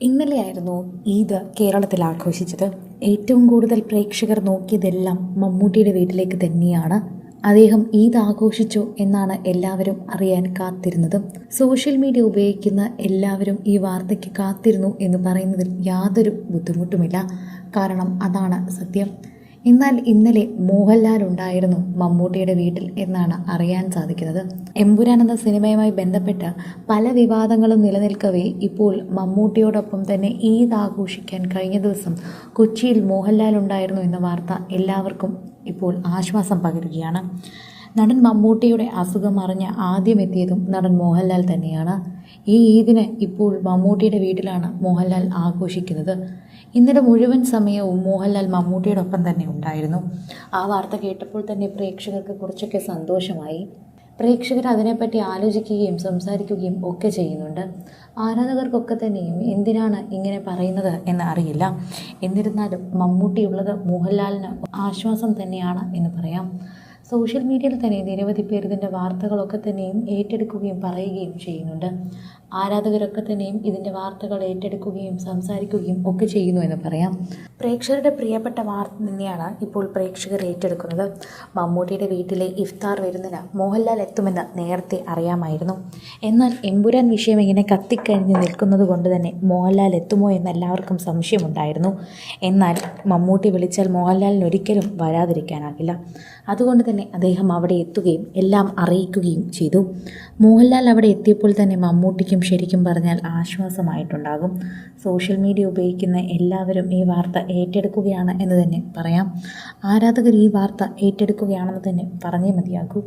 ഇന്നലെയായിരുന്നു ഈദ് കേരളത്തിൽ ആഘോഷിച്ചത്. ഏറ്റവും കൂടുതൽ പ്രേക്ഷകർ നോക്കിയതെല്ലാം മമ്മൂട്ടിയുടെ വീട്ടിലേക്ക് തന്നെയാണ്. അദ്ദേഹം ഈദ് ആഘോഷിച്ചു എന്നാണ് എല്ലാവരും അറിയാൻ കാത്തിരുന്നത്. സോഷ്യൽ മീഡിയ ഉപയോഗിക്കുന്ന എല്ലാവരും ഈ വാർത്തയ്ക്ക് കാത്തിരുന്നു എന്ന് പറയുന്നതിൽ യാതൊരു ബുദ്ധിമുട്ടുമില്ല. കാരണം അതാണ് സത്യം. എന്നാൽ ഇന്നലെ മോഹൻലാൽ ഉണ്ടായിരുന്നു മമ്മൂട്ടിയുടെ വീട്ടിൽ എന്നാണ് അറിയാൻ സാധിക്കുന്നത്. എമ്പുരാൻ എന്ന സിനിമയുമായി ബന്ധപ്പെട്ട് പല വിവാദങ്ങളും നിലനിൽക്കവേ ഇപ്പോൾ മമ്മൂട്ടിയോടൊപ്പം തന്നെ ഈദ് ആഘോഷിക്കാൻ കഴിഞ്ഞ ദിവസം കൊച്ചിയിൽ മോഹൻലാൽ ഉണ്ടായിരുന്നു എന്ന വാർത്ത എല്ലാവർക്കും ഇപ്പോൾ ആശ്വാസം പകരുകയാണ്. നടൻ മമ്മൂട്ടിയുടെ അസുഖം അറിഞ്ഞ് ആദ്യം എത്തിയതും നടൻ മോഹൻലാൽ തന്നെയാണ്. ഈ ഈദിന് ഇപ്പോൾ മമ്മൂട്ടിയുടെ വീട്ടിലാണ് മോഹൻലാൽ ആഘോഷിക്കുന്നത്. ഇന്നലെ മുഴുവൻ സമയവും മോഹൻലാൽ മമ്മൂട്ടിയോടൊപ്പം തന്നെ ഉണ്ടായിരുന്നു. ആ വാർത്ത കേട്ടപ്പോൾ തന്നെ പ്രേക്ഷകർക്ക് കുറച്ചൊക്കെ സന്തോഷമായി. പ്രേക്ഷകർ അതിനെപ്പറ്റി ആലോചിക്കുകയും സംസാരിക്കുകയും ഒക്കെ ചെയ്യുന്നുണ്ട്. ആരാധകർക്കൊക്കെ തന്നെയും എന്തിനാണ് ഇങ്ങനെ പറയുന്നത് എന്ന് അറിയില്ല. എന്നിരുന്നാലും മമ്മൂട്ടിയുള്ളത് മോഹൻലാലിന് ആശ്വാസം തന്നെയാണ് എന്ന് പറയാം. സോഷ്യൽ മീഡിയയിൽ തന്നെ നിരവധി പേർ ഇതിന്റെ വാർത്തകളൊക്കെ തന്നെയും ഏറ്റെടുക്കുകയും പറയുകയും ചെയ്യുന്നുണ്ട്. ആരാധകരൊക്കെ തന്നെയും ഇതിന്റെ വാർത്തകൾ ഏറ്റെടുക്കുകയും സംസാരിക്കുകയും ഒക്കെ ചെയ്യുന്നു എന്ന് പറയാം. പ്രേക്ഷകരുടെ പ്രിയപ്പെട്ട വാർത്ത തന്നെയാണ് ഇപ്പോൾ പ്രേക്ഷകർ ഏറ്റെടുക്കുന്നത്. മമ്മൂട്ടിയുടെ വീട്ടിലെ ഇഫ്താർ വരുന്നില്ല. മോഹൻലാൽ എത്തുമെന്ന് നേരത്തെ അറിയാമായിരുന്നു. എന്നാൽ എമ്പുരാൻ വിഷയം ഇങ്ങനെ കത്തിക്കഴിഞ്ഞ് നിൽക്കുന്നത് കൊണ്ട് തന്നെ മോഹൻലാൽ എത്തുമോ എന്ന് എല്ലാവർക്കും സംശയമുണ്ടായിരുന്നു. എന്നാൽ മമ്മൂട്ടി വിളിച്ചാൽ മോഹൻലാലിന് ഒരിക്കലും വരാതിരിക്കാനാകില്ല. അതുകൊണ്ട് തന്നെ അദ്ദേഹം അവിടെ എത്തുകയും എല്ലാം അറിയിക്കുകയും ചെയ്തു. മോഹൻലാൽ അവിടെ എത്തിയപ്പോൾ തന്നെ മമ്മൂട്ടിക്കും ശരിക്കും പറഞ്ഞാൽ ആശ്വാസമായിട്ടുണ്ടാകും. സോഷ്യൽ മീഡിയ ഉപയോഗിക്കുന്ന എല്ലാവരും ഈ വാർത്ത ഏറ്റെടുക്കുകയാണ് എന്ന് തന്നെ പറയാം. ആരാധകർ ഈ വാർത്ത ഏറ്റെടുക്കുകയാണെന്ന് തന്നെ പറഞ്ഞേ മതിയാകൂ.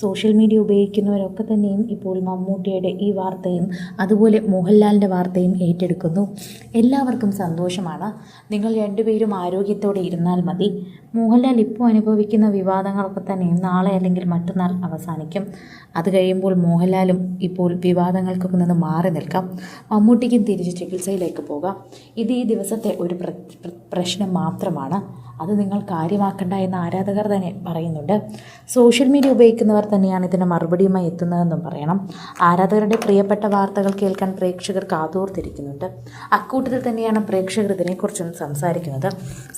സോഷ്യൽ മീഡിയ ഉപയോഗിക്കുന്നവരൊക്കെ തന്നെയും ഇപ്പോൾ മമ്മൂട്ടിയുടെ ഈ വാർത്തയും അതുപോലെ മോഹൻലാലിന്റെ വാർത്തയും ഏറ്റെടുക്കുന്നു. എല്ലാവർക്കും സന്തോഷമാണ്. നിങ്ങൾ രണ്ടുപേരും ആരോഗ്യത്തോടെ ഇരുന്നാൽ മതി. മോഹൻലാൽ ഇപ്പോൾ അനുഭവിക്കുന്ന വിവാദങ്ങളൊക്കെ തന്നെയും നാളെ അല്ലെങ്കിൽ മറ്റന്നാൾ അവസാനിക്കും. അത് കഴിയുമ്പോൾ മോഹൻലാലും ഇപ്പോൾ വിവാദങ്ങൾക്കൊക്കെ നിന്ന് മാറി നിൽക്കാം. മമ്മൂട്ടിക്കും തിരിച്ച് ചികിത്സയിലേക്ക് പോകാം. ഇത് ഈ ദിവസത്തെ ഒരു പ്ര പ്ര- പ്രശ്നം മാത്രമാണ്. അത് നിങ്ങൾ കാര്യമാക്കണ്ട എന്ന് ആരാധകർ തന്നെ പറയുന്നുണ്ട്. സോഷ്യൽ മീഡിയ ഉപയോഗിക്കുന്നവർ തന്നെയാണ് ഇതിന് മറുപടിയുമായി എത്തുന്നതെന്നും പറയണം. ആരാധകരുടെ പ്രിയപ്പെട്ട വാർത്തകൾ കേൾക്കാൻ പ്രേക്ഷകർ കാതോർത്തിരിക്കുന്നുണ്ട്. അക്കൂട്ടത്തിൽ തന്നെയാണ് പ്രേക്ഷകർ ഇതിനെക്കുറിച്ചും സംസാരിക്കുന്നത്.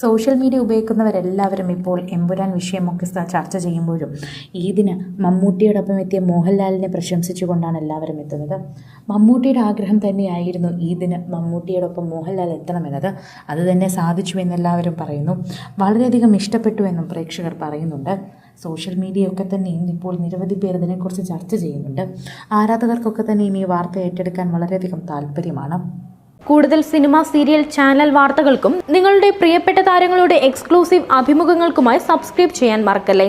സോഷ്യൽ മീഡിയ ഉപയോഗിക്കുന്നവരെല്ലാവരും ഇപ്പോൾ എമ്പുരാൻ വിഷയമൊക്കെ ചർച്ച ചെയ്യുമ്പോഴും ഈദിന് മമ്മൂട്ടിയോടൊപ്പം എത്തിയ മോഹൻലാലിനെ പ്രശംസിച്ചുകൊണ്ടാണ് എല്ലാവരും എത്തുന്നത്. മമ്മൂട്ടിയുടെ ആഗ്രഹം തന്നെയായിരുന്നു ഈദിന് മമ്മൂട്ടിയോടൊപ്പം മോഹൻലാൽ എത്തണമെന്നത്. അത് തന്നെ സാധിച്ചു എന്നെല്ലാവരും പറയുന്നു. വളരെയധികം ഇഷ്ടപ്പെട്ടു എന്നും പ്രേക്ഷകർ പറയുന്നുണ്ട്. സോഷ്യൽ മീഡിയയൊക്കെ തന്നെ ഇന്നിപ്പോൾ നിരവധി പേർ ഇതിനെക്കുറിച്ച് ചർച്ച ചെയ്യുന്നുണ്ട്. ആരാധകർക്കൊക്കെ തന്നെ ഇനി വാർത്ത ഏറ്റെടുക്കാൻ വളരെയധികം താല്പര്യമാണ്. കൂടുതൽ സിനിമ സീരിയൽ ചാനൽ വാർത്തകൾക്കും നിങ്ങളുടെ പ്രിയപ്പെട്ട താരങ്ങളുടെ എക്സ്ക്ലൂസീവ് അഭിമുഖങ്ങൾക്കുമായി സബ്സ്ക്രൈബ് ചെയ്യാൻ മറക്കല്ലേ?